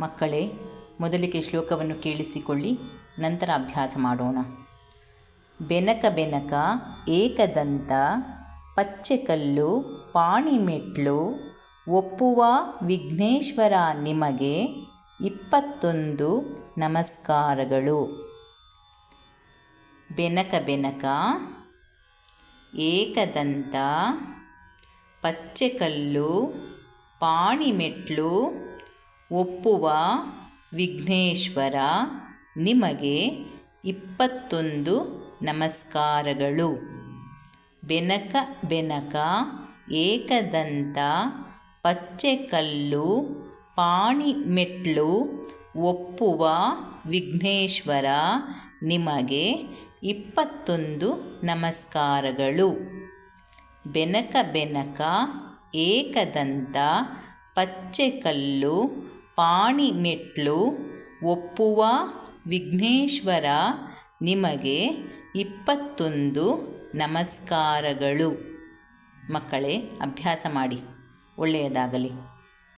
ಮಕ್ಕಳೇ, ಮೊದಲಿಗೆ ಶ್ಲೋಕವನ್ನು ಕೇಳಿಸಿಕೊಳ್ಳಿ, ನಂತರ ಅಭ್ಯಾಸ ಮಾಡೋಣ. ಬೆನಕ ಬೆನಕ, ಏಕದಂತ, ಪಚ್ಚೆಕಲ್ಲು, ಪಾಣಿಮೆಟ್ಲು, ಒಪ್ಪುವ ವಿಘ್ನೇಶ್ವರ ನಿಮಗೆ ಇಪ್ಪತ್ತೊಂದು ನಮಸ್ಕಾರಗಳು. ಬೆನಕ ಬೆನಕ, ಏಕದಂತ, ಪಚ್ಚೆಕಲ್ಲು, ಪಾಣಿಮೆಟ್ಲು ಒಪ್ಪುವ ವಿಘ್ನೇಶ್ವರ, ನಿಮಗೆ ಇಪ್ಪತ್ತೊಂದು ನಮಸ್ಕಾರಗಳು. ಬೆನಕ ಬೆನಕ, ಏಕದಂತ ಪಚ್ಚೆಕಲ್ಲು ಪಾಣಿಮೆಟ್ಲು ಒಪ್ಪುವ ವಿಘ್ನೇಶ್ವರ, ನಿಮಗೆ ಇಪ್ಪತ್ತೊಂದು ನಮಸ್ಕಾರಗಳು. ಬೆನಕ ಬೆನಕ, ಏಕದಂತ ಪಚ್ಚೆಕಲ್ಲು ಪಾಣಿಮೆಟ್ಲು ಒಪ್ಪುವ ವಿಘ್ನೇಶ್ವರ ನಿಮಗೆ ಇಪ್ಪತ್ತೊಂದು ನಮಸ್ಕಾರಗಳು. ಮಕ್ಕಳೇ ಅಭ್ಯಾಸ ಮಾಡಿ. ಒಳ್ಳೆಯದಾಗಲಿ.